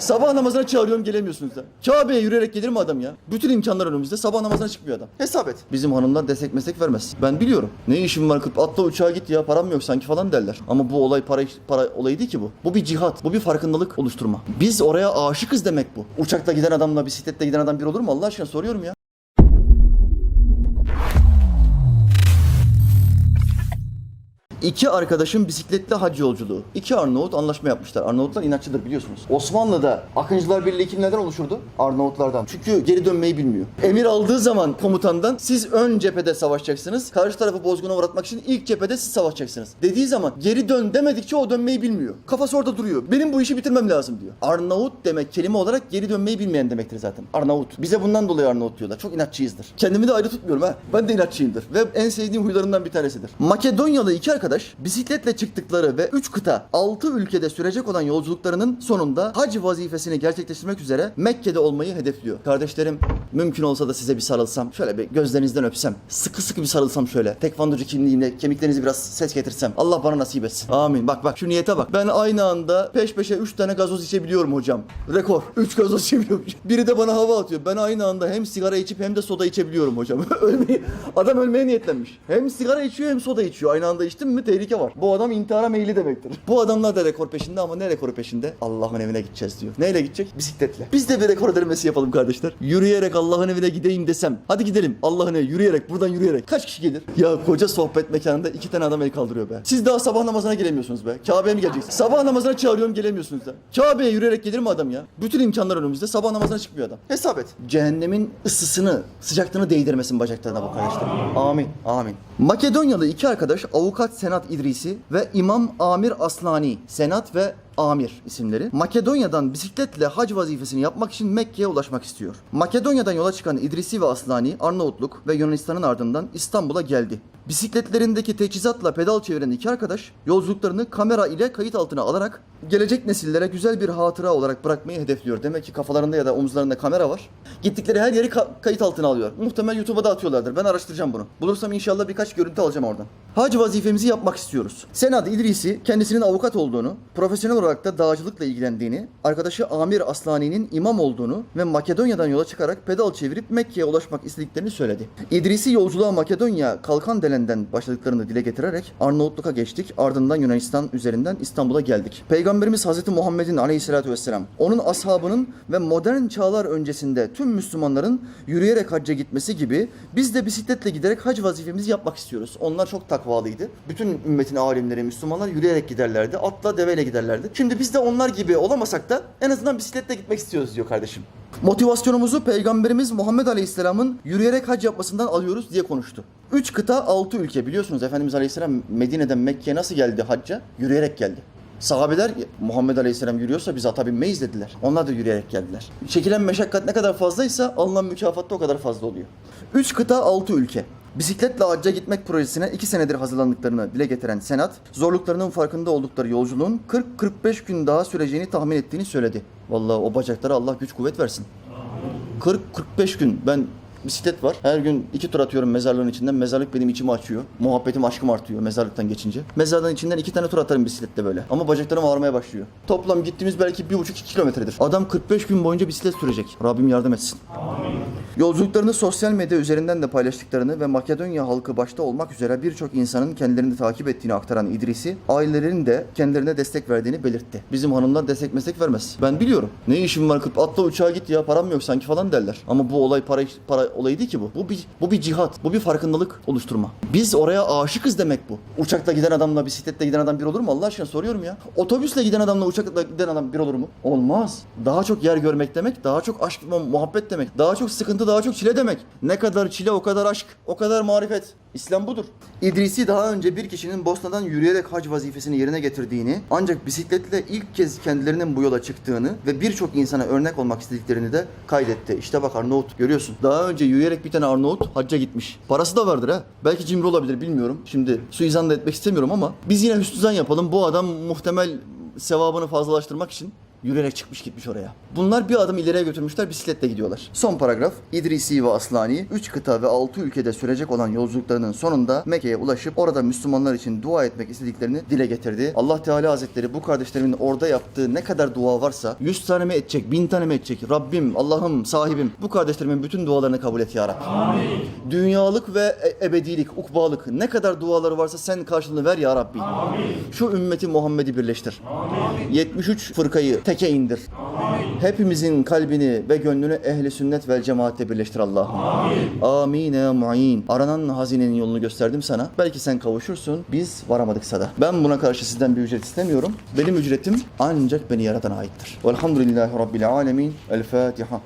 Sabah namazına çağırıyorum gelemiyorsunuz da. Kabe'ye yürüyerek gelir mi adam ya? Bütün imkanlar önümüzde sabah namazına çıkmıyor adam. Hesap et. Bizim hanımlar destek meslek vermez. Ben biliyorum. Ne işim var kıp atla uçağa git ya param yok sanki falan derler. Ama bu olay para, para olayı değil ki bu. Bu bir cihat. Bu bir farkındalık oluşturma. Biz oraya aşıkız demek bu. Uçakta giden adamla bisikletle giden adam bir olur mu? Allah aşkına soruyorum ya. İki arkadaşın bisikletli hac yolculuğu. İki Arnavut anlaşma yapmışlar. Arnavutlar inatçıdır biliyorsunuz. Osmanlı'da Akıncılar Birliği kimlerden oluşurdu? Arnavutlardan. Çünkü geri dönmeyi bilmiyor. Emir aldığı zaman komutandan siz ön cephede savaşacaksınız. Karşı tarafı bozguna uğratmak için ilk cephede siz savaşacaksınız. Dediği zaman geri dön demedikçe o dönmeyi bilmiyor. Kafası orada duruyor. Benim bu işi bitirmem lazım diyor. Arnavut demek kelime olarak geri dönmeyi bilmeyen demektir zaten. Arnavut. Bize bundan dolayı Arnavut diyorlar. Çok inatçıyızdır. Kendimi de ayrı tutmuyorum ha. Ben de inatçıyımdır. Ve en sevdiğim huylarından bir tanesidir. Makedonyalı iki arkadaş bisikletle çıktıkları ve 3 kıta 6 ülkede sürecek olan yolculuklarının sonunda hac vazifesini gerçekleştirmek üzere Mekke'de olmayı hedefliyor. Kardeşlerim mümkün olsa da size bir sarılsam, şöyle bir gözlerinizden öpsem, sıkı sıkı bir sarılsam şöyle. Tekvandocu kimliğimle kemiklerinizi biraz ses getirsem. Allah bana nasip etsin. Amin. Bak bak şu niyete bak. Ben aynı anda peş peşe 3 tane gazoz içebiliyorum hocam. Rekor. 3 gazoz içebiliyorum. Biri de bana hava atıyor. Ben aynı anda hem sigara içip hem de soda içebiliyorum hocam. Ölmeyi, adam ölmeye niyetlenmiş. Hem sigara içiyor hem soda içiyor. Aynı anda içtim mi tehlike var. Bu adam intihara meyilli demektir. Bu adamlar da rekor peşinde ama ne rekoru peşinde? Allah'ın evine gideceğiz diyor. Neyle gidecek? Bisikletle. Biz de bir rekor denemesi yapalım kardeşler. Yürüyerek Allah'ın evine gideyim desem. Hadi gidelim Allah'ın evine yürüyerek buradan yürüyerek. Kaç kişi gelir? Ya koca sohbet mekanında iki tane adam el kaldırıyor be. Siz daha sabah namazına gelemiyorsunuz be. Kabe'ye mi geleceksiniz? Sabah namazına çağırıyorum gelemiyorsunuz da. Kabe'ye yürüyerek gelir mi adam ya? Bütün imkanlar önümüzde sabah namazına çıkmıyor adam. Hesap et. Cehennemin ısısını, sıcaklığını değdirmesin bacaklarına bu kardeşlerim. Amin. Amin. Makedonyalı iki arkadaş avukat Senat İdrisi ve İmam Amir Aslani, Senat ve Amir isimleri Makedonya'dan bisikletle hac vazifesini yapmak için Mekke'ye ulaşmak istiyor. Makedonya'dan yola çıkan İdrisi ve Aslani Arnavutluk ve Yunanistan'ın ardından İstanbul'a geldi. Bisikletlerindeki teçhizatla pedal çeviren iki arkadaş yolculuklarını kamera ile kayıt altına alarak gelecek nesillere güzel bir hatıra olarak bırakmayı hedefliyor. Demek ki kafalarında ya da omuzlarında kamera var. Gittikleri her yeri ka- kayıt altına alıyor. Muhtemel YouTube'a da atıyorlardır. Ben araştıracağım bunu. Bulursam inşallah birkaç görüntü alacağım oradan. Hac vazifemizi yapmak istiyoruz. Senat İdrisi kendisinin avukat olduğunu, profesyonel olarak da dağcılıkla ilgilendiğini, arkadaşı Amir Aslani'nin imam olduğunu ve Makedonya'dan yola çıkarak pedal çevirip Mekke'ye ulaşmak istediklerini söyledi. İdrisi yolculuğa Makedonya Kalkan Delen'den başladıklarını dile getirerek Arnavutluk'a geçtik. Ardından Yunanistan üzerinden İstanbul'a geldik. Peygamberimiz Hazreti Muhammed'in aleyhissalatü vesselam, onun ashabının ve modern çağlar öncesinde tüm Müslümanların yürüyerek hacca gitmesi gibi biz de bisikletle giderek hac vazifemizi yapmak istiyoruz. Onlar çok takvalıydı. Bütün ümmetin alimleri, Müslümanlar yürüyerek giderlerdi. Atla deveyle giderlerdi. Şimdi biz de onlar gibi olamasak da en azından bisikletle gitmek istiyoruz diyor kardeşim. Motivasyonumuzu Peygamberimiz Muhammed Aleyhisselam'ın yürüyerek hac yapmasından alıyoruz diye konuştu. Üç kıta, altı ülke biliyorsunuz Efendimiz Aleyhisselam Medine'den Mekke'ye nasıl geldi hacca? Yürüyerek geldi. Sahabeler Muhammed Aleyhisselam yürüyorsa biz ata binmeyiz dediler. Onlar da yürüyerek geldiler. Çekilen meşakkat ne kadar fazlaysa alınan mükafat da o kadar fazla oluyor. Üç kıta, altı ülke. Bisikletle hacca gitmek projesine iki senedir hazırlandıklarını dile getiren Senat, zorluklarının farkında oldukları yolculuğun 40-45 gün daha süreceğini tahmin ettiğini söyledi. Vallahi o bacaklara Allah güç kuvvet versin. 40-45 gün ben bisiklet var. Her gün iki tur atıyorum mezarlığın içinden. Mezarlık benim içimi açıyor. Muhabbetim, aşkım artıyor mezarlıktan geçince. Mezarlığın içinden iki tane tur atarım bisikletle böyle. Ama bacaklarım ağrımaya başlıyor. Toplam gittiğimiz belki bir buçuk iki kilometredir. Adam 45 gün boyunca bisiklet sürecek. Rabbim yardım etsin. Yolculuklarını sosyal medya üzerinden de paylaştıklarını ve Makedonya halkı başta olmak üzere birçok insanın kendilerini takip ettiğini aktaran İdrisi, ailelerinin de kendilerine destek verdiğini belirtti. Bizim hanımlar destek meslek vermez. Ben biliyorum. Ne işim var kıp atla uçağa git ya param yok sanki falan derler. Ama bu olay para para olayı değil ki bu. Bu bir bu bir cihat. Bu bir farkındalık oluşturma. Biz oraya aşıkız demek bu. Uçakla giden adamla bisikletle giden adam bir olur mu? Allah aşkına soruyorum ya. Otobüsle giden adamla uçakla giden adam bir olur mu? Olmaz. Daha çok yer görmek demek, daha çok aşk muhabbet demek. Daha çok sıkıntı, daha çok çile demek. Ne kadar çile o kadar aşk, o kadar marifet. İslam budur. İdrisi daha önce bir kişinin Bosna'dan yürüyerek hac vazifesini yerine getirdiğini, ancak bisikletle ilk kez kendilerinin bu yola çıktığını ve birçok insana örnek olmak istediklerini de kaydetti. İşte bak Arnavut görüyorsun. Daha önce yürüyerek bir tane Arnavut hacca gitmiş. Parası da vardır ha. Belki cimri olabilir bilmiyorum. Şimdi suizan da etmek istemiyorum ama biz yine hüsnü zan yapalım. Bu adam muhtemel sevabını fazlalaştırmak için Yürüyerek çıkmış gitmiş oraya. Bunlar bir adım ileriye götürmüşler bisikletle gidiyorlar. Son paragraf İdrisi ve Aslani 3 kıta ve 6 ülkede sürecek olan yolculuklarının sonunda Mekke'ye ulaşıp orada Müslümanlar için dua etmek istediklerini dile getirdi. Allah Teala Hazretleri bu kardeşlerimin orada yaptığı ne kadar dua varsa 100 tane mi edecek, 1000 tane mi edecek? Rabbim, Allah'ım, sahibim bu kardeşlerimin bütün dualarını kabul et ya Rabbi. Dünyalık ve e- ebedilik, ukbalık ne kadar duaları varsa sen karşılığını ver ya Rabbi. Şu ümmeti Muhammed'i birleştir. 73 fırkayı teke indir. Hepimizin kalbini ve gönlünü ehli sünnet vel cemaatle birleştir Allah'ım. Amin ya mu'in. Aranan hazinenin yolunu gösterdim sana. Belki sen kavuşursun. Biz varamadıksa da. Ben buna karşı sizden bir ücret istemiyorum. Benim ücretim ancak beni yaratana aittir. Velhamdülillahi Rabbil alemin. El Fatiha.